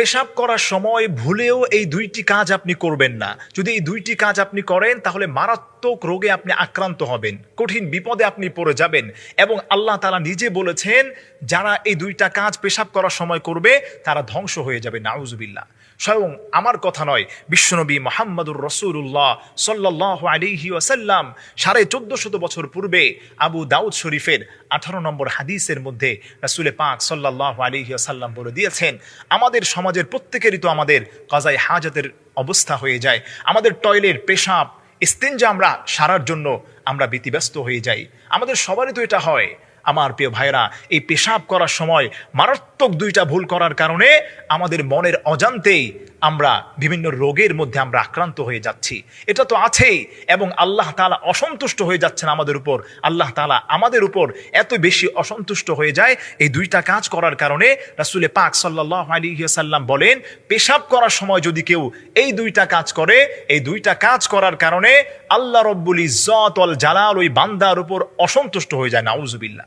পেশাব করার সময় ভুলেও এই দুইটি কাজ আপনি করবেন না। যদি এই দুইটি কাজ আপনি করেন, তাহলে মারাত্মক রোগে আপনি আক্রান্ত হবেন। কঠিন বিপদে আপনি পড়ে যাবেন। এবং আল্লাহ তালা নিজে বলেছেন, যারা এই দুইটা কাজ পেশাব করার সময় করবে, তারা ধ্বংস হয়ে যাবে। নাউজুবিল্লাহ। স্বয়ং আমার কথা নয়, বিশ্বনবী মোহাম্মদুর রসুল্লাহ সাল্লাহ আলিহি ওয়াসাল্লাম সাড়ে চোদ্দ শত বছর পূর্বে আবু দাউদ শরীফের আঠারো নম্বর হাদিসের মধ্যে রাসুলে পাক সাল্লাহ আলিহাসাল্লাম বলে দিয়েছেন, আমাদের সমাজের প্রত্যেকেরই তো আমাদের কাজাই হাজতের অবস্থা হয়ে যায়। আমাদের টয়লেট, পেশাব স্তেঞ্জা আমরা সারার জন্য আমরা ব্যতিব্যস্ত হয়ে যাই। আমাদের সবারই তো এটা হয়। আমার প্রিয় ভাইরা এই পেশাব করার সময় মারাত্মক দুইটা ভুল করার কারণে আমাদের মনের অজান্তেই আমরা বিভিন্ন রোগের মধ্যে আমরা আক্রান্ত হয়ে যাচ্ছি। এটা তো আছেই এবং আল্লাহ তালা অসন্তুষ্ট হয়ে যাচ্ছেন আমাদের উপর। আল্লাহ তালা আমাদের উপর এত বেশি অসন্তুষ্ট হয়ে যায় এই দুইটা কাজ করার কারণে রাসুলে পাক সাল্লাহ আলিহাল্লাম বলেন, পেশাব করার সময় যদি কেউ এই দুইটা কাজ করে, এই দুইটা কাজ করার কারণে আল্লাহ রব্বুল ইজ্জত অল জালাল ওই বান্দার উপর অসন্তুষ্ট হয়ে যায়, নাউজুবিল্লাহ।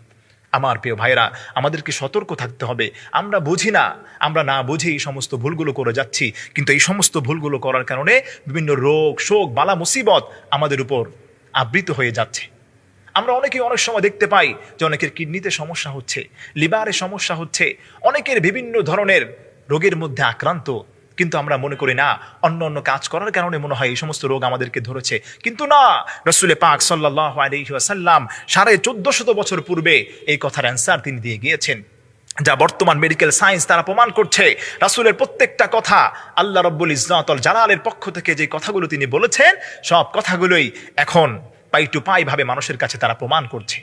আমার প্রিয় ভাইরা আমাদেরকে সতর্ক থাকতে হবে। আমরা বুঝি না, আমরা না বুঝে এই সমস্ত ভুলগুলো করে যাচ্ছি। কিন্তু এই সমস্ত ভুলগুলো করার কারণে বিভিন্ন রোগ, শোক, বালা, মুসিবত আমাদের উপর আবৃত হয়ে যাচ্ছে। আমরা অনেকেই অনেক সময় দেখতে পাই যে অনেকের কিডনিতে সমস্যা হচ্ছে, লিভারে সমস্যা হচ্ছে, অনেকের বিভিন্ন ধরনের রোগের মধ্যে আক্রান্ত। কিন্তু আমরা মনে করি, না, অন্য অন্য কাজ করার কারণে মনে হয় এই সমস্ত রোগ আমাদেরকে ধরেছে। কিন্তু না, রসুলে পাক সাল্লাহ আলহিহাসাল্লাম সাড়ে চোদ্দ শত বছর পূর্বে এই কথার অ্যান্সার তিনি দিয়ে গিয়েছেন, যা বর্তমান মেডিকেল সায়েন্স তারা প্রমাণ করছে। রাসুলের প্রত্যেকটা কথা আল্লাহ রব্বুল ইজনাতল জালালের পক্ষ থেকে যে কথাগুলো তিনি বলেছেন, সব কথাগুলোই এখন পাই টু পাই ভাবে মানুষের কাছে তারা প্রমাণ করছে।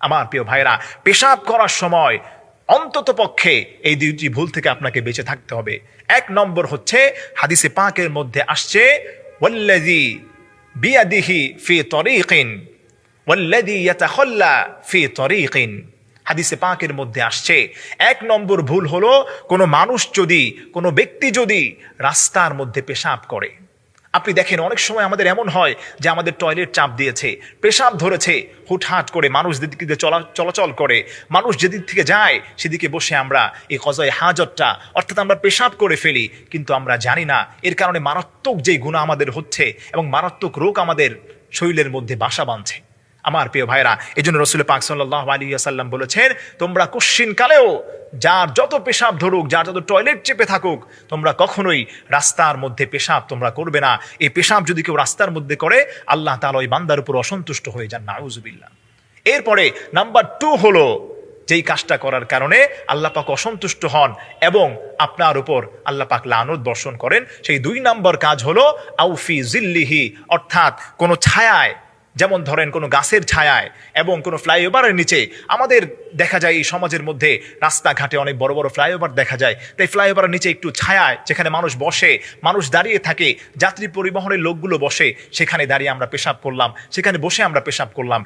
আমার প্রিয় ভাইরা পেশাব করার সময় অন্তত পক্ষে এই দুইটি ভুল থেকে আপনাকে বেঁচে থাকতে হবে। এক নম্বর হচ্ছে, হাদিসে পাকের মধ্যে আসছে, ওয়াল্লাযী বিয়াদিহি ফি তরিকিন, ওয়াল্লাযী ইয়াতাখাল্লা ফি তরিকিন। হাদিসে পাকের মধ্যে আসছে। এক নম্বর ভুল হলো, কোনো মানুষ যদি, কোনো ব্যক্তি যদি রাস্তার মধ্যে পেশাব করে আপনি দেখেন, অনেক সময় আমাদের এমন হয় যে আমাদের টয়লেট চাপ দিয়েছে, পেশাব ধরেছে, হুটহাট করে মানুষ যেদিক চলা, চলাচল করে, মানুষ যেদিক থেকে যায়, সেদিকে বসে আমরা এই কজয় হাজরটা অর্থাৎ আমরা পেশাব করে ফেলি, কিন্তু আমরা জানি না, এর কারণে মারাত্মক যেই গুণা আমাদের হচ্ছে এবং মারাত্মক রোগ আমাদের শরীরের মধ্যে বাসা বাঁধছে। আমার প্রিয় ভাইরা এই জন্য রসুল পাক সাল্লাহ আলী আসাল্লাম বলেছেন, তোমরা কশ্চিন কালেও যার যত পেশাব ধরুক, যার যত টয়লেট চেপে থাকুক, তোমরা কখনোই রাস্তার মধ্যে পেশাব তোমরা করবে না। এই পেশাব যদি কেউ রাস্তার মধ্যে করে, আল্লাহ তালা ওই বান্দার উপর অসন্তুষ্ট হয়ে যান নাউজুবিল্লা এরপরে নাম্বার টু হলো যেই কাজটা করার কারণে আল্লাহ পাক অসন্তুষ্ট হন এবং আপনার উপর আল্লাহ পাক লানত বর্ষণ করেন। সেই দুই নম্বর কাজ হলো, আউফি জিল্লিহি, অর্থাৎ কোনো ছায়ায় যেমন ধরেন কোনো গাছের ছায়ায় এবং কোনো ফ্লাইওভারের নিচে, আমাদের দেখা যায় এই সমাজের মধ্যে রাস্তাঘাটে অনেক বড় বড় ফ্লাইওভার দেখা যায়। তাই ফ্লাইওভারের নিচে একটু ছায়ায় যেখানে মানুষ বসে, মানুষ দাঁড়িয়ে থাকে, যাত্রী পরিবহনের লোকগুলো বসে, সেখানে দাঁড়িয়ে আমরা পেশাব করলাম, সেখানে বসে আমরা পেশাব করলাম।